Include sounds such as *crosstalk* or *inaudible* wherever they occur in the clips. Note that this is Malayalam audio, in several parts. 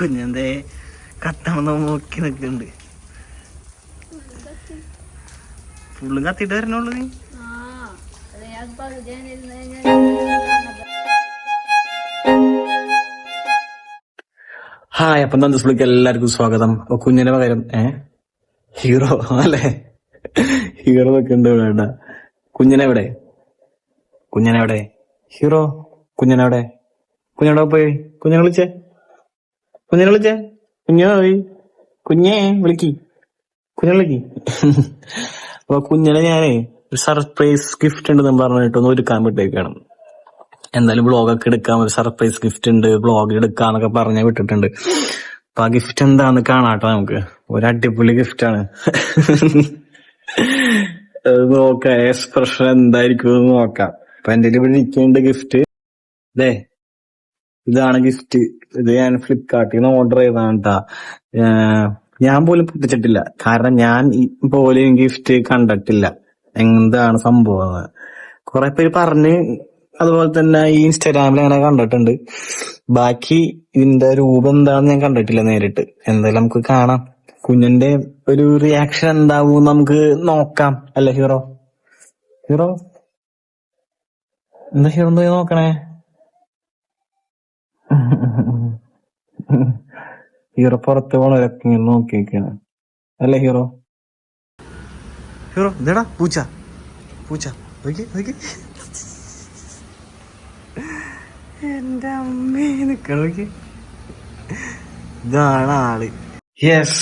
കുഞ്ഞെന്തേ കത്തമെന്ന് നോക്കി നിൽക്കുന്നുണ്ട്. ഫുള്ളും കത്തിട്ട് വരണുള്ളൂ നീ. ഹായ് അപ്പം നന്ദസ്പുളിക്ക് എല്ലാവർക്കും സ്വാഗതം. അപ്പൊ കുഞ്ഞിന്റെ പകരം ഏ? ഹീറോ അല്ലേ? ഹീറോ ഒക്കെ ഉണ്ട് വേണ്ട. കുഞ്ഞിനെവിടെ? കുഞ്ഞിനെവിടെ? ഹീറോ കുഞ്ഞിനെവിടെ? കുഞ്ഞിനെവിടെ പോയി? കുഞ്ഞിനെ വിളിച്ചേ? കുഞ്ഞിനെ വിളിച്ചേ? കുഞ്ഞോ കുഞ്ഞേ വിളിക്കി. കുഞ്ഞിനെ വിളിക്കി. *laughs* അപ്പൊ കുഞ്ഞിനെ ഞാനേ ഒരു സർപ്രൈസ് ഗിഫ്റ്റ് ഉണ്ടെന്ന് പറഞ്ഞിട്ട് ഒന്ന് ഒരുക്കാൻ വിട്ടേക്കാണ്. എന്തായാലും ബ്ലോഗൊക്കെ എടുക്കാം ഒരു സർപ്രൈസ് ഗിഫ്റ്റ് ഉണ്ട്. ബ്ലോഗ് എടുക്കാന്നൊക്കെ പറഞ്ഞ വിട്ടിട്ടുണ്ട്. അപ്പൊ ആ ഗിഫ്റ്റ് എന്താന്ന് കാണാട്ടോ നമുക്ക്. ഒരു അടിപൊളി ഗിഫ്റ്റ് ആണ്. *laughs* അത് നോക്കാം. എക്സ്പ്രഷൻ എന്തായിരിക്കും നോക്കാം. അപ്പൊ എന്റെ ഇവിടെ നിൽക്കേണ്ട ഗിഫ്റ്റ്. ഇതേ ഇതാണ് ഗിഫ്റ്റ് ഇത് ഞാൻ ഫ്ലിപ്കാർട്ടിൽ നിന്ന് ഓർഡർ ചെയ്തതാണ് കേട്ടാ ഞാൻ പോലും പൊട്ടിച്ചിട്ടില്ല കാരണം ഞാൻ പോലും ഗിഫ്റ്റ് കണ്ടിട്ടില്ല. എന്താണ് സംഭവം. കുറെ പേര് പറഞ്ഞ് അതുപോലെ തന്നെ ഈ ഇൻസ്റ്റാഗ്രാമിൽ അങ്ങനെ കണ്ടിട്ടുണ്ട്. ബാക്കി ഇതിന്റെ രൂപം എന്താണെന്ന് ഞാൻ കണ്ടിട്ടില്ല നേരിട്ട്. എന്തായാലും നമുക്ക് കാണാം. കുഞ്ഞിന്റെ ഒരു റിയാക്ഷൻ എന്താവും നമുക്ക് നോക്കാം. അല്ലെ ഹീറോ? ഹീറോ? എന്താ ഹീറോ എന്താ നോക്കണേ? *laughs* ഹീറോ പുറത്ത് പോണവരൊക്കെ ഇങ്ങനെ നോക്കിയിരിക്കാണ് അല്ലേ ഹീറോ? ഹീറോ എന്താടാ പൂച്ച. പൂച്ച നോക്കി നോക്കി. എന്റെ അമ്മേ നിക്കണ നോക്കി. ഇതാണ് ആൾ. യെസ്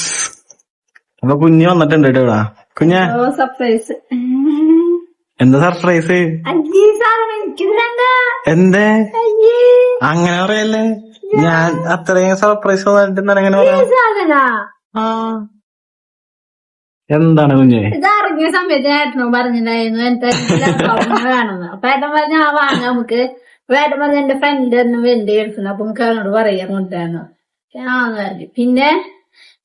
അപ്പൊ കുഞ്ഞ് വന്നിട്ടുണ്ട് കേട്ടോ കുഞ്ഞ. സർപ്രൈസ് എന്താ സർപ്രൈസ്? എന്തേ? അങ്ങനെ പറയല്ലേ? ഞാൻ അത്രയും സർപ്രൈസ് വന്നിട്ട് അങ്ങനെ ആ. എന്താണ് കുഞ്ഞെ? ഇറങ്ങിയ സമയത്ത് ഏട്ടനും പറഞ്ഞിട്ടുണ്ടായിരുന്നു എന്റെ വേണമെന്ന്. അപ്പൊ ഏട്ടൻ പറഞ്ഞ ആ വാങ്ങാം നമുക്ക് ഏട്ടൻ പറഞ്ഞ എന്റെ ഫ്രണ്ട് തന്നെ വെണ്ടി എടുക്കുന്നു അപ്പൊ നമുക്ക് അങ്ങോട്ട് പറയാൻ കൊണ്ടുവന്നു ആന്ന് പറഞ്ഞു. പിന്നെ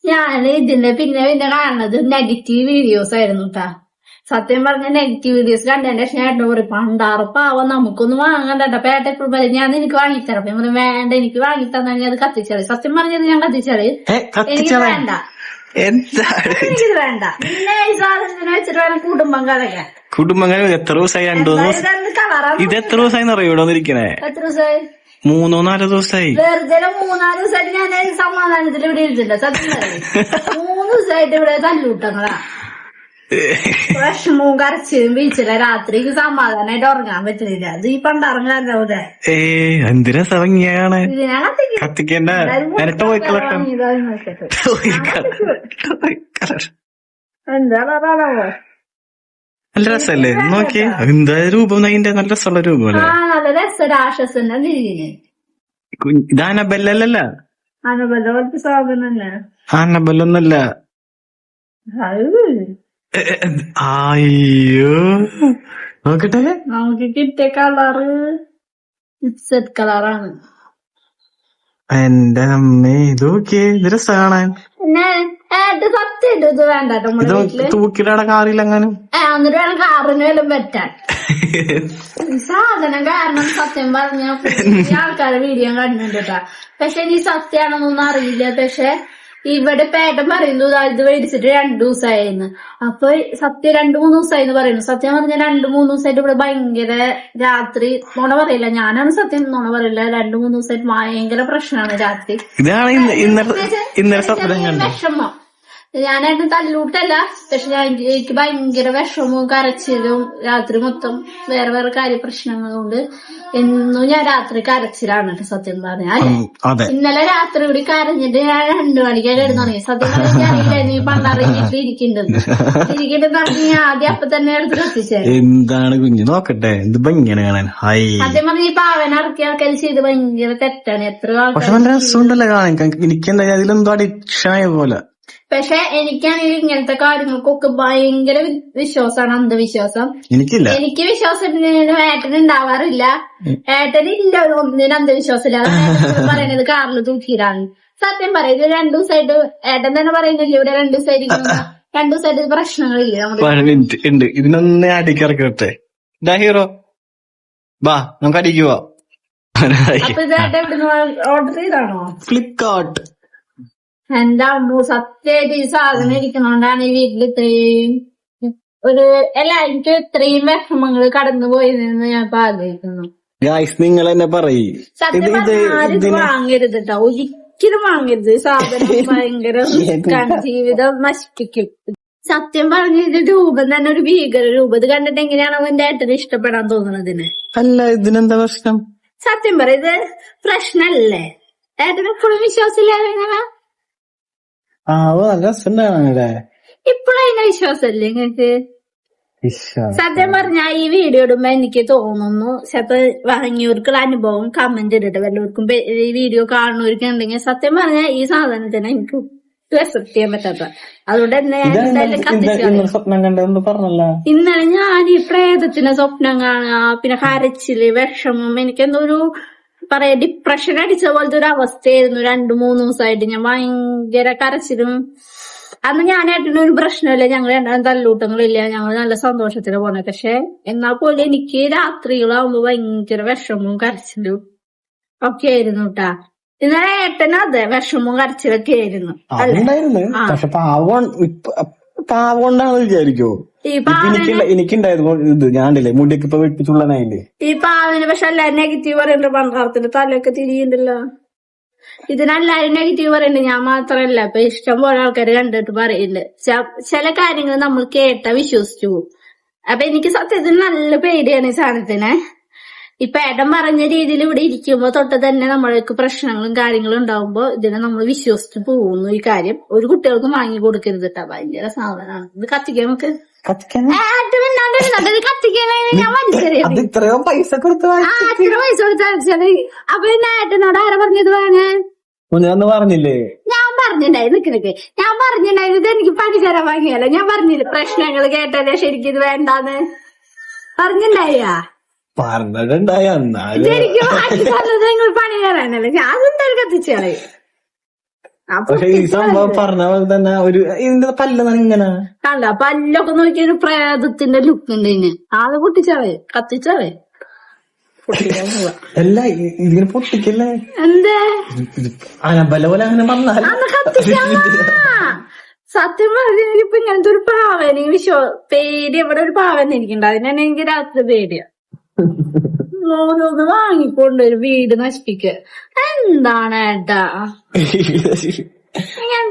ഞാൻ ഇതിന്റെ പിന്നെ പിന്നെ കാണുന്നത് നെഗറ്റീവ് വീഡിയോസ് ആയിരുന്നു കേട്ടാ സത്യം പറഞ്ഞ നെഗറ്റീവ് വീഡിയോസ് കണ്ടതിന്റെ ശേഷം ഏട്ടൻ പറയും പണ്ടാറ് പാവം നമുക്കൊന്നും വാങ്ങണ്ട അപ്പൊ ഏട്ടൻ എപ്പോഴും പറയും ഞാൻ നിനക്ക് വാങ്ങിത്തരാം. ഞാൻ പറയും, വേണ്ട എനിക്ക് വാങ്ങിത്തന്നാ ഞാൻ അത് കത്തിച്ചറി സത്യം പറഞ്ഞത് ഞാൻ കത്തിച്ചറി എനിക്ക് വേണ്ട. എനിക്കിത് വേണ്ട. പിന്നെ ഈ സാധനത്തിന് വെച്ചിട്ട് വേണം കുടുംബം കളയാൻ. എത്ര ദിവസമായി രണ്ടു ഇത് എത്ര ദിവസമായി അറിയോ ഇവിടെ വന്നിരിക്കണേ? എത്ര ദിവസമായി മൂന്നോ നാലോ ദിവസമായി വെറുതെ മൂന്നാൽ ദിവസമായിട്ട് ഞാൻ സമാധാനത്തിൽ ഇവിടെ സത്യം *laughs* മൂന്ന് ദിവസമായിട്ട് ഇവിടെ തല്ലൂട്ടങ്ങളാ. വിഷമവും കരച്ചിലും വീഴ്ചയില്ല രാത്രിക്ക് സമാധാനമായിട്ട് ഉറങ്ങാൻ പറ്റുന്നില്ല. ഇത് ഈ ഏ കത്തിക്കേണ്ട. ഇരട്ട പോയി എന്താ നല്ല രസല്ലേ? നോക്കി. എന്താ രൂപം? അതിന്റെ നല്ല രസമുള്ള രൂപം ആ അല്ലേ നല്ല രസരാശ്വസന്റെ തിരിഞ്ഞ് കുഞ്ഞ്- ഇത് ആനബല്ലല്ല അനുബന്ധ പോലത്തെ സാധനല്ലേ? ആനബല്ലൊന്നല്ല അത്? അയ്യോ. നോക്കട്ടെ. നമുക്ക് കിട്ടിയ കളറ് മിക്സഡ് കളറാണ് എന്റെ അമ്മേ ഇത് നോക്കിയേ ഇത് രസം കാണാൻ. പിന്നെ ഏട്ട് സത്യം ഇത് വേണ്ട എന്നിട്ട് വേണം കാറിന് വല്ലതും പറ്റാൻ. *laughs* സാധനം കാരണം സത്യം പറഞ്ഞ ആൾക്കാരെ വീഡിയോ കണ്ടിട്ടാ പക്ഷെ നീ സത്യാണെന്നൊന്നും അറിയില്ല. പക്ഷെ ഇവിടെ പേട്ടൻ പറയുന്നു "ദാ ഇത് മേടിച്ചിട്ട് രണ്ടു ദിവസമായിരുന്നു അപ്പൊ സത്യം രണ്ടു മൂന്ന് ദിവസമായിരുന്നു പറയുന്നു. സത്യം പറഞ്ഞാൽ രണ്ടു മൂന്ന് ദിവസമായിട്ട് ഇവിടെ ഭയങ്കര രാത്രി നുണ പറയില്ല. ഞാനാണ് സത്യം നുണ പറയില്ല. രണ്ടു മൂന്ന് ദിവസമായിട്ട് ഭയങ്കര പ്രശ്നമാണ് രാത്രി. വിഷമം. ഞാനായിട്ട് തല്ലൂട്ടല്ല പക്ഷെ ഞാൻ എനിക്ക് ഭയങ്കര വിഷമവും കരച്ചിലും രാത്രി മൊത്തം വേറെ വേറെ കാര്യ പ്രശ്നങ്ങൾ കൊണ്ട് എന്നും ഞാൻ രാത്രി കരച്ചിലാണ് കേട്ടോ സത്യം പറഞ്ഞാൽ. ഇന്നലെ രാത്രി കൂടി കരഞ്ഞിട്ട് ഞാൻ രണ്ടു മണിക്ക് കിടന്നു തുടങ്ങി സത്യം പറഞ്ഞാൽ നീ പണ്ടറിഞ്ഞിട്ട് ഇരിക്കേണ്ടത്. ഇരിക്കേണ്ടത് പറഞ്ഞ് ഞാൻ ആദ്യം അപ്പൊ തന്നെ എടുത്ത് കത്തിച്ചേ. എന്താണ് കുഞ്ഞു? നോക്കട്ടെ. ഇത് ഇങ്ങനെ കാണാൻ. സത്യം പറഞ്ഞ ഈ പാവൻ ഇറക്കിയ ആൾക്കാർ ചെയ്ത് ഭയങ്കര തെറ്റാണ്. എത്ര ആൾക്കാർ എനിക്ക് എന്താ അതിലെന്തോ അഡിക്ഷൻ ആയ പോലെ. പക്ഷെ എനിക്കാണെങ്കിൽ ഇങ്ങനത്തെ കാര്യങ്ങൾക്കൊക്കെ ഭയങ്കര വിശ്വാസമാണ് അന്ധവിശ്വാസം. എനിക്കില്ല. എനിക്ക് വിശ്വാസം ഏട്ടൻ ഉണ്ടാവാറില്ല. ഏട്ടന് ഇല്ല ഒന്നിനും അന്ധവിശ്വാസമില്ല. പറയുന്നത്. കാറിൽ തൂക്കിയിടാണ് സത്യം പറയുന്നത് രണ്ടു ദിവസമായിട്ട് ഏട്ടൻ തന്നെ പറയുന്നില്ല. ഇവിടെ രണ്ടു ദിവസമായിരിക്കും *laughs* രണ്ടു ദിവസമായിട്ട് പ്രശ്നങ്ങളില്ല ഇതിനൊന്ന് ഹീറോ. ബാ നമുക്ക് അടിക്ക് പോവാം. അപ്പൊ ഇവിടുന്ന് ഓർഡർ ചെയ്താണോ? ഫ്ലിപ്കാർട്ട്. എന്റെ അമ്മു സത്യമായിട്ട് ഈ സാധനം ഇരിക്കണോണ്ടാണ് ഈ വീട്ടിൽ ഇത്രയും ഒരു അല്ല എനിക്ക് ഇത്രയും വിഷമങ്ങൾ കടന്നു പോയതെന്ന് ഞാൻ ഇപ്പൊ ആഗ്രഹിക്കുന്നു. ഗായ്സ് നിങ്ങൾ എന്നെ പറയ്. സത്യം പറഞ്ഞാൽ ആരും ഇത് വാങ്ങരുത് കേട്ടോ ഒരിക്കലും വാങ്ങരുത്. ഈ സാധനം *laughs* ഭയങ്കര റിസ്ക്കാണ് ജീവിതം നശിപ്പിക്കും. സത്യം പറഞ്ഞ ഇത് രൂപം തന്നെ ഒരു ഭീകര രൂപം. ഇത് കണ്ടിട്ട് എങ്ങനെയാണ് അവന്റെ ഏട്ടന് ഇഷ്ടപ്പെടാൻ തോന്നണതിന്? അല്ല ഇതിനെന്താ പ്രശ്നം? സത്യം പറ ഇത് പ്രശ്നല്ലേ? ഏട്ടന് എപ്പോഴും വിശ്വാസമില്ലാതെ ആ ഓ നല്ല സത്യം പറഞ്ഞാ ഈ വീഡിയോ ഇടുമ്പോ എനിക്ക് തോന്നുന്നു ചിലപ്പോ വാങ്ങിയവർക്കുള്ള അനുഭവം കമന്റ് ഇട്ടിട്ട് വല്ലവർക്കും ഈ വീഡിയോ കാണുന്നവർക്ക് ഉണ്ടെങ്കിൽ സത്യം പറഞ്ഞാൽ ഈ സാധനത്തിന് എനിക്ക് അക്സെപ്റ്റ് ചെയ്യാൻ പറ്റാത്ത. അതുകൊണ്ട് തന്നെ ഞാൻ എന്തായാലും കത്തിച്ചു കളയും. സ്വപ്നം കണ്ടെന്ന് പറഞ്ഞല്ല. ഇന്നലെ ഞാൻ ഈ പ്രേതത്തിന്റെ സ്വപ്നം കാണുക പിന്നെ കരച്ചിൽ വിഷമം എനിക്കെന്തോ ഒരു പറയാ ഡിപ്രഷൻ അടിച്ച പോലത്തെ ഒരു അവസ്ഥയായിരുന്നു. രണ്ടു മൂന്ന് ദിവസമായിട്ട് ഞാൻ ഭയങ്കര കരച്ചിലും. അന്ന് ഞാനായിട്ടുള്ള ഒരു പ്രശ്നമില്ല. ഞങ്ങൾ രണ്ടാളും തല്ലൂട്ടങ്ങളില്ല. ഞങ്ങൾ നല്ല സന്തോഷത്തിന് പോണെ പക്ഷെ എന്നാൽ പോലും എനിക്ക് രാത്രികളാവുമ്പോ ഭയങ്കര വിഷമവും കരച്ചിലും ഒക്കെ ആയിരുന്നു കേട്ടാ ഇന്നലെ ഏട്ടനും അതെ വിഷമവും കരച്ചിലൊക്കെ ആയിരുന്നു. അല്ലെ? അതുണ്ടായിരുന്നു. ആ. പക്ഷെ പാവം ഇപ്പൊ പാവം കൊണ്ടാണെന്ന് വിചാരിക്കോ എനിക്കുണ്ടായിരുന്നു ഇത്. ഞാണ്ടില്ലേ മുടിയൊക്കെ ഇപ്പൊ വെട്ടിച്ചുള്ളനായില്ലേ ഈ പാവിന് പക്ഷെ എല്ലാരും നെഗറ്റീവ് പറയണ്ട പണ്ടാർത്തിന്റെ തലയൊക്കെ തിരിയുണ്ടല്ലോ ഇതിനെല്ലാരും നെഗറ്റീവ് പറയുന്നുണ്ട് ഞാൻ മാത്രല്ല. ഇപ്പൊ ഇഷ്ടം പോലെ ആൾക്കാർ കണ്ടിട്ട് പറയുന്നുണ്ട് ചില കാര്യങ്ങൾ നമ്മൾ കേട്ട വിശ്വസിച്ചു പോകും. അപ്പൊ എനിക്ക് സത്യത്തിൽ നല്ല പേടിയാണ് ഈ സാധനത്തിന്. ഇപ്പൊ ഏടം പറഞ്ഞ രീതിയിൽ ഇവിടെ ഇരിക്കുമ്പോ തൊട്ട് തന്നെ നമ്മൾക്ക് പ്രശ്നങ്ങളും കാര്യങ്ങളും ഉണ്ടാവുമ്പോ ഇതിനെ നമ്മൾ വിശ്വസിച്ച് പോകുന്നു ഈ കാര്യം. ഒരു കുട്ടികൾക്ക് വാങ്ങി കൊടുക്കരുത് കേട്ടോ. ഭയങ്കര സാധനമാണ് ഇത് കത്തിക്കാൻ നമുക്ക്? അത് ഇത്രയോ പൈസ കൊടുത്ത് അത്ര പൈസ കൊടുത്താൽ അപ്പൊ പിന്നെ ഏട്ടനോട് ആരാ പറഞ്ഞത് വാങ്ങാൻ? ഞാൻ പറഞ്ഞില്ലേ? ഞാൻ പറഞ്ഞിണ്ടായി നിക്ക് നിക്ക്. ഞാൻ പറഞ്ഞിണ്ടായിരുന്നു ഇത് എനിക്ക് പണിതരാൻ വാങ്ങിയല്ല. ഞാൻ പറഞ്ഞില്ല പ്രശ്നങ്ങൾ കേട്ടല്ലേ ശരിക്കും ഇത് വേണ്ടാന്ന്. പറഞ്ഞിണ്ടായ പറഞ്ഞിട്ടുണ്ടായ എന്നാലും ശരിക്കും നിങ്ങൾ പണി തരാനല്ലേ ഞാൻ എന്തായാലും കത്തിച്ചു കളയും പക്ഷെ ഈ സംഭവം പറഞ്ഞ പോലെ തന്നെ ഒരു ഇതിന്റെ പല്ല് ഇങ്ങനെ. കണ്ട പല്ലൊക്കെ നോക്കിയ ഒരു പ്രേതത്തിന്റെ ലുക്ക് ഉണ്ട് ഇതിന്. ആൾ പൊട്ടിച്ചാവേ കത്തിച്ചാവേ. അല്ല ഇതിങ്ങനെ പൊട്ടിക്കല്ലേ? എന്തേ? അനബല പോലെ അങ്ങനെ വന്നാൽ. സത്യം പറഞ്ഞ ഇപ്പൊ ഇങ്ങനത്തെ ഒരു പാവന വിശ്വ പേടി. എവിടെ ഒരു പാവന എനിക്കുണ്ട്. അതിനെ എനിക്ക് രാത്രി പേടിയാ. *laughs* ഓരോന്ന് വാങ്ങിക്കൊണ്ട് ഒരു വീട് നശിപ്പിക്ക. എന്താണ് ഏട്ടാ?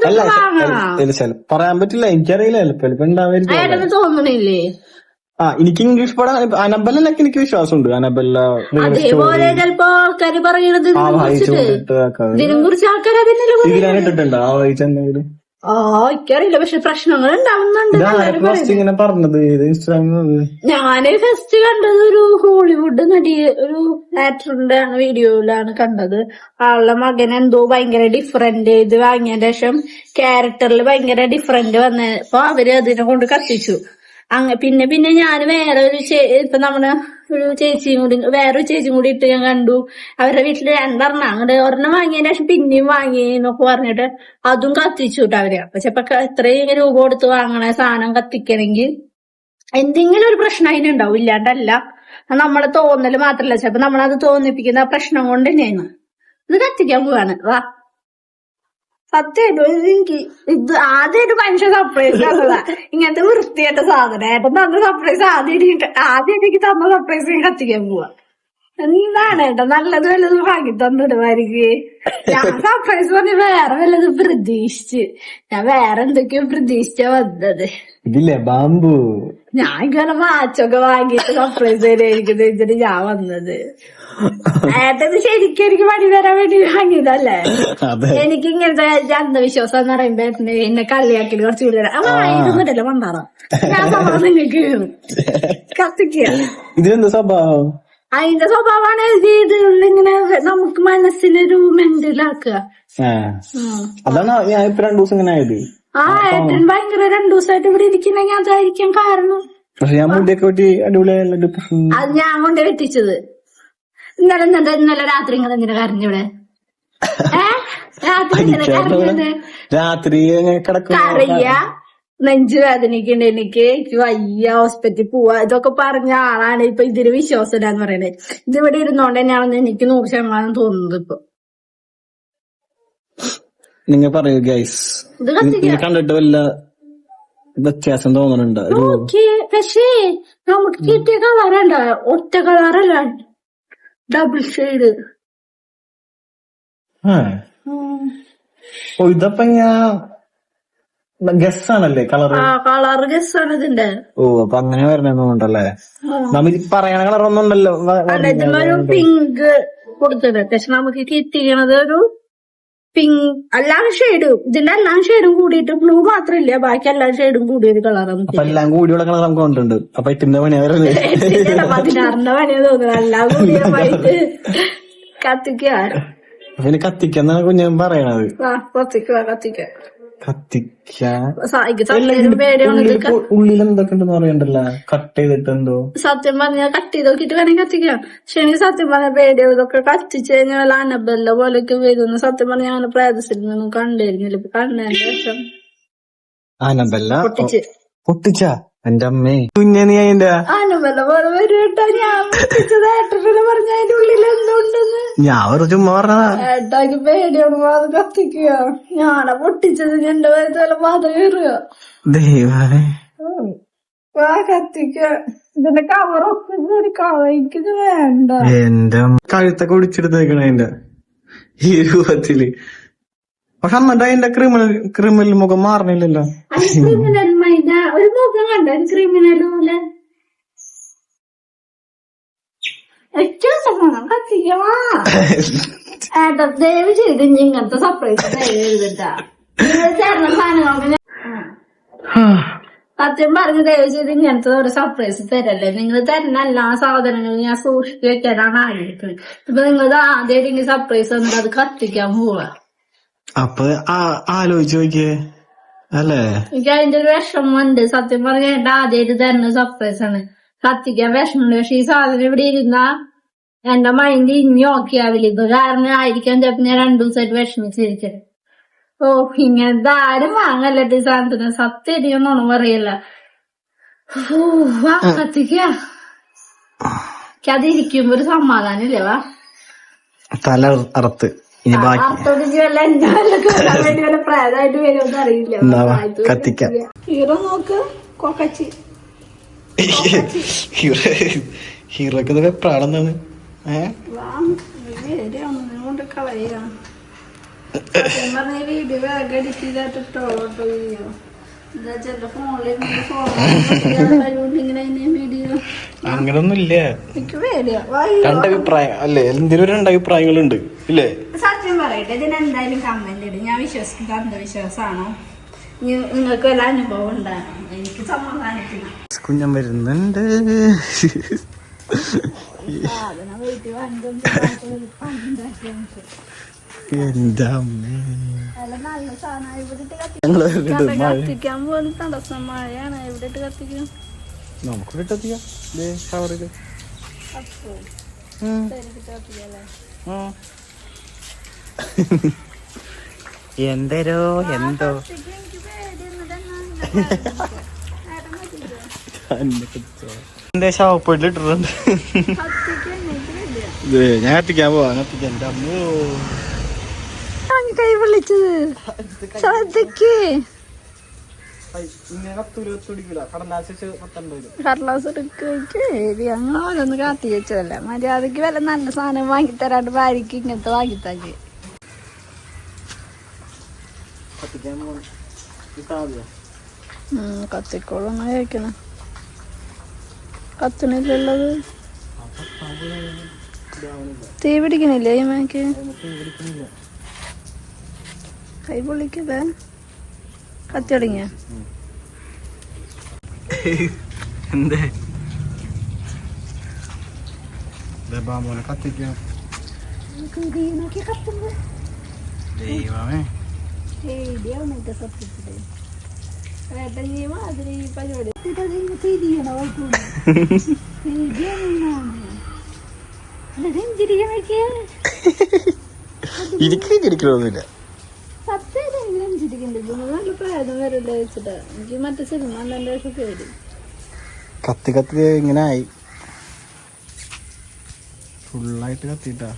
അല്ല പറയാൻ പറ്റില്ല എനിക്കറിയില്ല ഉണ്ടാവായിരിക്കും തോന്നണില്ലേ? ആ എനിക്ക് ഇംഗ്ലീഷ് പടം അനബലിനൊക്കെ എനിക്ക് വിശ്വാസമുണ്ട്. അനബല്ല അതേപോലെ ചിലപ്പോ ആൾക്കാര് പറയണത് ഇതിനെ കുറിച്ച് ആൾക്കാർ അതിനല്ലേ ആ എനിക്കറിയില്ല. പക്ഷെ പ്രശ്നങ്ങൾ ഉണ്ടാവുന്നുണ്ട്. ഇങ്ങനെ പറഞ്ഞത്? ഇൻസ്റ്റാഗ്രാമിൽ ഞാൻ ഫസ്റ്റ് കണ്ടത് ഒരു ഹോളിവുഡ് നടി ഒരു ആക്ടറിന്റെ വീഡിയോയിലാണ് കണ്ടത്. ആളുടെ മകൻ എന്തോ ഭയങ്കര ഡിഫറെന്റ് ഇത് വാങ്ങിയതിന് ശേഷം ക്യാരക്ടറിൽ ഭയങ്കര ഡിഫറെന്റ് വന്നപ്പോ അവർ അതിനെ കൊണ്ട് കത്തിച്ചു. അങ്ങ പിന്നെ പിന്നെ ഞാൻ വേറെ ഒരു ഇപ്പൊ നമ്മൾ ഒരു ചേച്ചിയും കൂടി വേറൊരു ചേച്ചിയും കൂടി ഇട്ട് ഞാൻ കണ്ടു. അവരുടെ വീട്ടിൽ രണ്ടെണ്ണം. അങ്ങോട്ട് ഒരെണ്ണം വാങ്ങിയതിന് ശേഷം പിന്നെയും വാങ്ങി എന്നൊക്കെ പറഞ്ഞിട്ട് അതും കത്തിച്ചു കേട്ടോ അവർ. അപ്പൊ ചിലപ്പോ എത്രയും രൂപ കൊടുത്ത് വാങ്ങണ സാധനം കത്തിക്കണെങ്കിൽ എന്തെങ്കിലും ഒരു പ്രശ്നം അതിനുണ്ടാവും ഇല്ലാണ്ടല്ല. നമ്മളെ തോന്നൽ മാത്രല്ല. ചിലപ്പോ നമ്മളത് തോന്നിപ്പിക്കുന്ന പ്രശ്നം കൊണ്ട് തന്നെയാണ്. ഇത് കത്തിക്കാൻ പോവാണ് വാ. സത്യമായിട്ടും ഇത് ആദ്യമായിട്ട് മനുഷ്യ സർപ്രൈസ് തന്നതാ ഇങ്ങനത്തെ വൃത്തിയായിട്ട സാധനം. ഏട്ടൻ തന്ന സർപ്രൈസ് ആദ്യമായിട്ട് ആദ്യം എനിക്ക് തന്ന സർപ്രൈസ് ഞാൻ കത്തിക്കാൻ പോവാ. എന്താണ് ഏട്ടാ? നല്ലത് വല്ലതും വാങ്ങി തന്നിടുമായിരിക്കും? ഞാൻ സർപ്രൈസ് പറഞ്ഞ് വേറെ വല്ലതും പ്രതീക്ഷിച്ച്. ഞാൻ വേറെ എന്തൊക്കെയോ പ്രതീക്ഷിച്ചാ വന്നത്. ഇതില്ലേ? ബാമ്പു ഞാൻ ഇങ്ങനെ മാച്ചൊക്കെ വാങ്ങിയിട്ട് സർപ്രൈസ് തരായിരിക്കും വെച്ചിട്ട് ഞാൻ വന്നത്. ഏട്ടത് ശരിക്കും എനിക്ക് പണി തരാൻ വേണ്ടി വാങ്ങിയതല്ലേ? എനിക്ക് ഇങ്ങനത്തെ അന്ധവിശ്വാസം എന്ന് പറയുമ്പോ ഏട്ടന് എന്നെ കള്ളിയാക്കി കുറച്ച് ആയിരുന്നിട്ടല്ലോ പണ്ടാറ ഞാൻ സ്വഭാവം നിങ്ങൾക്ക് കത്തിക്കുക ഇതിനെന്താ സ്വഭാവം? അതിന്റെ സ്വഭാവമാണ് ഇങ്ങനെ നമുക്ക് മനസ്സിനൊരു മെന്റലാക്കുക അതാണ് ഞാൻ ഇപ്പൊ രണ്ടു ദിവസം ഇങ്ങനെ ആയത്. ആ ഏട്ടൻ ഭയങ്കര രണ്ടു ദിവസമായിട്ട് ഇവിടെ ഇരിക്കണമെങ്കിൽ അതായിരിക്കും കാരണം. പക്ഷെ ഞാൻ മുടിയൊക്കെ വെട്ടി ഡിപ്രഷൻ അത് ഞാൻ കൊണ്ട് വെട്ടിച്ചത്. ഇന്നലെ എന്നിട്ട് ഇന്നലെ രാത്രി ഇങ്ങനെ എന്തിനാ കരഞ്ഞിവിടെ ഏ? രാത്രി ഇങ്ങനെ കരഞ്ഞത് രാത്രി ഇങ്ങനെ കിടക്കും കറിയ നെഞ്ചു വേദനയ്ക്കുണ്ട് എനിക്ക്. എനിക്ക് വയ്യ ഹോസ്പിറ്റലിൽ പോവാ. ഇതൊക്കെ പറഞ്ഞ ആളാണ് ഇപ്പൊ ഇതിന് വിശ്വാസം ഇല്ലാന്ന് പറയണേ. ഇതിവിടെ ഇരുന്നോണ്ട് തന്നെയാണെന്ന് എനിക്ക് നൂറ് ശതമാനം തോന്നുന്നത് ഇപ്പൊ. നിങ്ങൾ പറയൂ ഗൈസ് ഇത് കണ്ടിട്ട് വല്ല വ്യത്യാസം തോന്നുന്നുണ്ട്? ഓക്കേ പക്ഷേ നമുക്ക് കിട്ടിയ കളറുണ്ട് ഒറ്റ കളറല്ല ഡബിൾ ഷെയ്ഡ്. ഓ ഇതപ്പൊ ഗസ് ആണല്ലേ കളർ ആ കളർ ഗസ്സാണ് ഇതിന്റെ. ഓ അപ്പൊ അങ്ങനെ വരണന്നുണ്ടല്ലേ നമ്മ പറയണ കളർ പിങ്ക് കൊടുത്തത്. പക്ഷെ നമുക്ക് കിട്ടിയത് ഒരു പിങ്ക് എല്ലാ ഷെയ്ഡും ഇതിന്റെ എല്ലാ ഷെയ്ഡും കൂടിയിട്ട് ബ്ലൂ മാത്രമില്ല ബാക്കി എല്ലാ ഷെയ്ഡും കൂടിയൊരു കളറാണ് അപ്പൊ എല്ലാം കൂടിയുള്ള കളർ നമുക്ക് കൊണ്ടുണ്ട് അപ്പൊ എട്ടിന്റെ *laughs* പതിനാറിന്റെ പണിയാ തോന്നുന്നത് എല്ലാം കത്തിക്കാൻ കത്തിക്കുക പിന്നെ കത്തിക്കെന്നാണ് കുഞ്ഞൻ പറയണത്. ആ കത്തിക്കുക കത്തിക്കുക കത്തിക്കാൻ ഉള്ളിൽ എന്തൊക്കെ ഉണ്ടെന്ന് പറയണ്ടല്ലോ? കട്ട് ചെയ്തിട്ട് എന്തോ. സത്യം പറഞ്ഞാൽ കട്ട് ചെയ്ത് നോക്കിട്ട് വേണമെങ്കിൽ കത്തിക്കാം. പക്ഷെ എനിക്ക് സത്യം പറഞ്ഞ പേടിയോ ഇതൊക്കെ കത്തിച്ചു കഴിഞ്ഞാൽ വല്ല അനബല്ല പോലെയൊക്കെ വരുന്നു. സത്യം പറഞ്ഞ ഞാൻ പ്രേതത്തിൽ നിന്നും കണ്ടിരുന്നില്ല. ഇപ്പൊ കണ്ടതിന് ശേഷം. അനബല്ല പൊട്ടിച്ച്. പൊട്ടിച്ച? എന്റെ അമ്മേ കുഞ്ഞെ നീ അതിന്റെ അനബല്ല പോലെ വരും കേട്ടോ. ഞാൻ ഏട്ടനെ പറഞ്ഞ അതിന്റെ ഉള്ളിൽ എന്തുണ്ടെന്ന്. ഞാൻ വെറുതെ ചുമ്മാ പറഞ്ഞതാ. ഏട്ടാക്ക് പേടിയാണ് അത് കത്തിക്കുക. ഞാനെ പൊട്ടിച്ചത് എന്റെ പേരത്ത് വല്ല കയറുക. ദൈവമേ. വാ കത്തിക്ക ഇതിന്റെ കവറൊക്കെ കവർ എനിക്കിത് വേണ്ട. എന്റെ അമ്മ. കഴുത്തൊക്കെ ഒടിച്ചെടുത്ത് നിക്കണ അതിന്റെ ഈ രൂപത്തിൽ. പക്ഷെ അന്നിട്ട് അതിന്റെ ക്രിമിനൽ ക്രിമിനൽ മുഖം മാറണില്ലല്ലോ. ക്രിമിനൽ ഒരു മുഖം കണ്ട? ക്രിമിനൽ പോലെ. ഏട്ടാ ദയവ് ചെയ്ത് ഇങ്ങനത്തെ സർപ്രൈസ് എഴുതിട്ടാ നിങ്ങൾ ചേർന്ന സാധനങ്ങൾക്ക് ഞാൻ- സത്യം പറഞ്ഞ് ദയവ് ചെയ്ത് ഇങ്ങനത്തെ ഒരു സർപ്രൈസ് തരല്ലേ. നിങ്ങൾ തരുന്ന എല്ലാ സാധനങ്ങളും ഞാൻ സൂക്ഷിച്ചു വെക്കാനാണ് ആഗ്രഹിക്കുന്നത്. ഇപ്പൊ നിങ്ങൾ ആദ്യം എനിക്ക് സർപ്രൈസ് തന്നിട്ട് അത് കത്തിക്കാൻ പോവാ. അപ്പൊ ആലോചിച്ച് നോക്കിയേ. അല്ലേ? എനിക്ക് അതിന്റെ ഒരു വിഷമമുണ്ട്. സത്യം പറഞ്ഞ എന്റെ ആദ്യമായിട്ട് തരുന്ന സർപ്രൈസ് ആണ്. കത്തിക്കാൻ വിഷമമുണ്ട്. പക്ഷെ ഈ സാധനം ഇവിടെ ഇരുന്ന എന്റെ മൈൻഡ് ഇനി ഓക്കെ ആവില്ല. ഇത് കാരണം ആയിരിക്കാൻ ചിലപ്പോ ഞാൻ രണ്ടു ദിവസമായിട്ട് വിഷമിച്ചിരിക്കും ഓ ഇങ്ങനത്തെ ആരും വാങ്ങല്ല ഈ സാധനത്തിന്. സത്യം ഇരിക്കുന്നൊന്നും പറയല്ല. വാ ഒരു സമാധാനം ഇല്ലേ വാ. തല അറുത്ത്. ഇനി ബാക്കി കത്തിക്കാം. ഹീറോ നോക്ക് കൊക്കച്ചി. ഹീറോ ഹീറോക്ക് ഇതൊക്കെ പ്രാണെന്നാണ് ഏഹ് കൊണ്ട് കളയാ. വീഡിയോ edit രണ്ട് അഭിപ്രായം അല്ലേ? എന്തിനും രണ്ടഭിപ്രായങ്ങളുണ്ട് ഇല്ലേ? സത്യം പറയട്ടെ ഇതിന് എന്തായാലും കമന്റ് ഇടും. ഞാൻ വിശ്വസിക്കുന്നത് അന്ധവിശ്വാസമാണോ? നിങ്ങൾക്ക് വല്ല അനുഭവം ഉണ്ടാകും എനിക്ക് സമാധാനത്തിന് കുഞ്ഞൻ വരുന്നുണ്ട്. സാധനം വീട്ടിൽ വാങ്ങിക്കൊണ്ട് കത്തിക്കാൻ തടസ്സം മഴയാണ് ഇട്ട് കത്തിക്കും നമുക്ക് എന്തരോ എന്തോ ഇത് ഞാൻ കത്തിക്കാൻ പോവാ കത്തിക്കാൻ എന്റെ അമ്മോ. കൈ വിളിച്ചത് ശ്രദ്ധിക്ക്. കടലാസ് ഓരോന്ന് കാത്തി വെച്ചതല്ല. മര്യാദയ്ക്ക് വല്ല നല്ല സാധനം വാങ്ങിത്തരാണ്ട് ഭാര്യക്ക് ഇങ്ങനത്തെ വാങ്ങിത്താക്കി. കത്തിക്കോളൊന്ന് കഴിക്കണം? കത്തണില്ലത് തീ പിടിക്കണില്ലേ അമ്മയ്ക്ക് കൈ പൊള്ളിക്കത് കത്തി തുടങ്ങിയ എന്തേ മോനെ കത്തിക്കാം ദൈവമേ. പേടിയാവുന്നൊക്കെ സത്യത്തിൽ ഏട്ടാ നീ മാതിരി ഈ പരിപാടി. ഇതിങ്ങനെ തിരിയണ പോയിട്ടുണ്ട്. പേടിയാവുന്നാണ്. പ്രേതം വരല്ലേ വെച്ചിട്ടാ. എനിക്ക് മറ്റേ സിനിമ കണ്ടതിന്റെ പക്ഷെ പേടി കത്തി കത്തി ഇങ്ങനെ ആയി. ഫുള്ളായിട്ട് കത്തിട്ടാ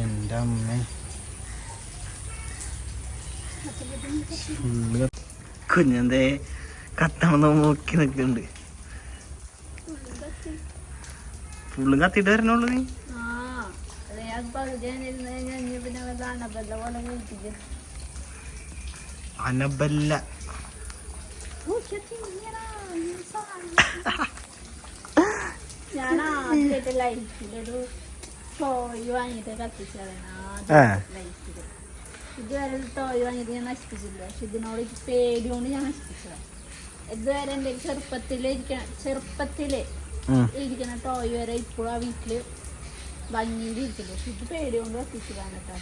എന്റെ അമ്മേ. കുഞ്ഞെന്തേ കത്താമെന്ന് നോക്കി നിൽക്കുന്നുണ്ട് ഫുള്ളും കത്തിട്ട് വരണുള്ളൂ നീ? ആ ഞാൻ കഴിഞ്ഞാൽ പിന്നെ തണുപ്പല്ല പോലെ വിളിപ്പിക്കും അനബല്ല ഞാൻ ആദ്യമായിട്ട് ലൈഫിലൊരു ടോയ് വാങ്ങിയിട്ട് കത്തിച്ചതാണ് ആ. ആദ്യം ലൈഫിൽ ഇതുവരെ ടോയ് വാങ്ങിയത് ഞാൻ നശിപ്പിച്ചില്ല പക്ഷെ ഇതിനോട് പേടിയോണ്ട് ഞാൻ നശിപ്പിച്ചത്. ഇതുവരെ എന്റെ ചെറുപ്പത്തിൽ ഇരിക്കണ ചെറുപ്പത്തിൽ. ഇരിക്കണ ടോയ് വരെ ഇപ്പോഴും ആ വീട്ടിൽ ഭംഗിയിൽ പക്ഷെ ഇത് പേടിയോണ്ട് കത്തിച്ചതാണ് കേട്ടോ.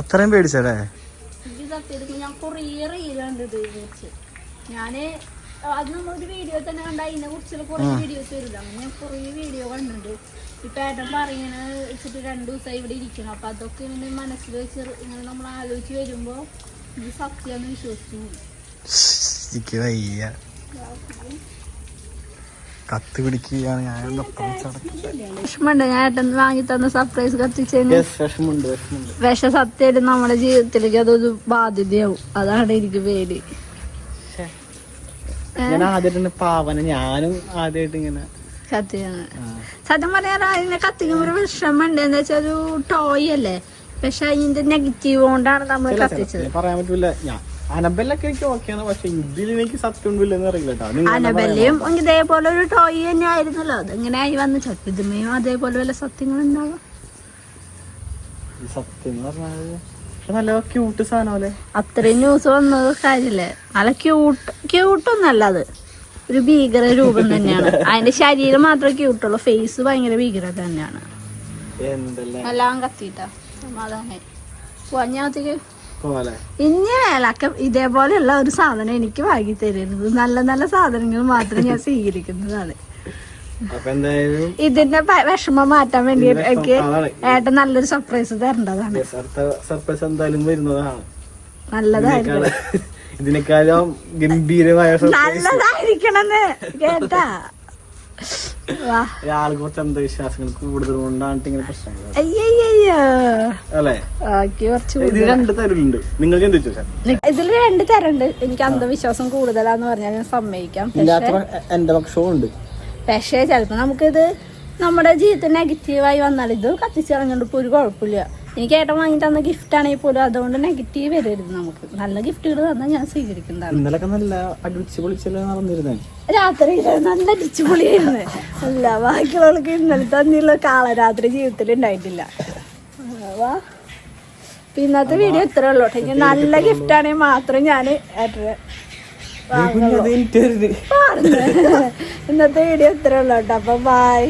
അത്രയും പേടിച്ചല്ലേ എനിക്ക് തട്ടിയതിപ്പോൾ ഞാൻ കുറേ റീൽ കണ്ടിട്ട് കുറിച്ച്. ഞാൻ അത് നമ്മളൊരു വീഡിയോ തന്നെ കണ്ട അതിനെ കുറിച്ചുള്ള കുറേ വീഡിയോസ് വരില്ല അങ്ങനെ ഞാൻ കുറേ വീഡിയോ കണ്ടിട്ടുണ്ട്. ഇപ്പൊ ഏട്ടൻ പറയണ വെച്ചിട്ട് രണ്ടു ദിവസമായി ഇവിടെ ഇരിക്കണം അപ്പൊ അതൊക്കെ ഇങ്ങനെ മനസ്സിൽ വെച്ച് ഇങ്ങനെ നമ്മൾ ആലോചിച്ച് വരുമ്പോ ഇത് സത്യമെന്ന് വിശ്വസിച്ചു. കത്ത് പിടിക്കുകയാണ്. ഞാൻ വിഷമുണ്ട് ഞാൻ വാങ്ങി തന്ന സർപ്രൈസ് കത്തിച്ചതിന് വിഷമുണ്ട് വിഷമുണ്ട് വിഷ സത്യം നമ്മുടെ ജീവിതത്തിലേക്ക് അതൊരു ബാധ്യതയാവും. അതാണ് എനിക്ക് പേടി. ഞാൻ ആദ്യമായിട്ട് പാവന. ഞാനും ആദ്യമായിട്ട് ഇങ്ങനെ. സത്യമാണ്. സത്യം പറയാൻ അതിനെ കത്തിക്കുമ്പോ ഒരു വിഷമമുണ്ട്. എന്താ വെച്ചാൽ ഒരു ടോയ് അല്ലേ? പക്ഷെ അതിന്റെ നെഗറ്റീവ് കൊണ്ടാണ് നമ്മൾ കത്തിച്ചത്. പറയാൻ പറ്റൂല. ഞാൻ അനബല്ലൊക്കെ എനിക്ക് ഓക്കെയാണ് പക്ഷെ ഇതിൽ എനിക്ക് സത്യം ഉണ്ടല്ലെന്ന് അറിയില്ല കേട്ടോ നിങ്ങൾ തന്നെ അനബല്ലയും ഇതേപോലെ ഒരു ടോയ് തന്നെ ആയിരുന്നല്ലോ അതെങ്ങനെ ആയി വന്ന് ചക്കിതുമയും അതേപോലെ വല്ല സത്യങ്ങൾ ഉണ്ടാവാം? ഈ സത്യം നല്ല ക്യൂട്ട് സാധനം അത്രയും ന്യൂസ് വന്നത് കാര്യല്ലേ? നല്ല ക്യൂട്ട് ക്യൂട്ടൊന്നല്ല അത്. ഒരു ഭീകര രൂപം തന്നെയാണ്. അതിന്റെ ശരീരം മാത്രമേ ക്യൂട്ടുള്ളൂ ഫേസ് ഭയങ്കര ഭീകര തന്നെയാണ്. എല്ലാം കത്തിയിട്ടാ. സമാധാനായി ഇനി മേലക്കം ഇതേപോലെയുള്ള ഒരു സാധനം എനിക്ക് വാങ്ങി തരരുത് നല്ല നല്ല സാധനങ്ങൾ മാത്രം ഞാൻ സ്വീകരിക്കുന്നതാണ്. ഇതിന്റെ വിഷമം മാറ്റാൻ വേണ്ടി എനിക്ക് ഏട്ടൻ നല്ലൊരു സർപ്രൈസ് തരേണ്ടതാണ്. സർപ്രൈസ് എന്തായാലും വരുന്നതാണ്. നല്ലതായിരിക്കണം. ഇതിനേക്കാളും- ഗംഭീരമായ നല്ലതായിരിക്കണം കേട്ടാ. ആൾക്ക് കുറച്ച് അന്ധവിശ്വാസങ്ങൾ കൂടുതൽ കൊണ്ടാണ് ഇങ്ങനെ പ്രശ്നങ്ങൾ. അല്ലേ? ഇത് രണ്ട് തരലുണ്ട്. നിങ്ങൾക്ക് എന്ത് ഇതിൽ രണ്ട് തരണ്ട്. എനിക്ക് അന്ധവിശ്വാസം കൂടുതലാന്ന് പറഞ്ഞാൽ ഞാൻ സമ്മതിക്കാം. എന്റെ പക്ഷവും ഉണ്ട്. പക്ഷേ ചെലപ്പോ നമുക്കിത് നമ്മുടെ ജീവിതത്തിൽ നെഗറ്റീവായി വന്നാൽ ഇത് കത്തിച്ചിറങ്ങിട്ട് ഇപ്പൊ ഒരു കുഴപ്പമില്ല. എനിക്ക് ഏട്ടൻ വാങ്ങി തന്ന ഗിഫ്റ്റ് ആണെങ്കിൽ പോലും അതുകൊണ്ട് നെഗറ്റീവ് വരരുത് നമുക്ക്. നല്ല ഗിഫ്റ്റുകൾ തന്നാൽ ഞാൻ സ്വീകരിക്കുന്നതാണ്. ഇന്നലൊക്കെ നല്ല അടിച്ചു പൊളിച്ചല്ലേ നടന്നിരുന്നേ. രാത്രി നല്ല അടിച്ചുപൊളിയായിരുന്നു അല്ല ബാക്കിയുള്ളവർക്ക് ഇന്നലെ തന്നെയുള്ള കാളരാത്രി ജീവിതത്തിൽ ഉണ്ടായിട്ടില്ല. വാ. ഇന്നത്തെ വീഡിയോ ഇത്രേ ഉള്ളൂ കേട്ടോ. നല്ല ഗിഫ്റ്റ് ആണെങ്കിൽ മാത്രം ഞാൻ ഇന്നത്തെ വീഡിയോ ഇത്രേ ഉള്ളൂ കേട്ടോ. അപ്പൊ ബൈ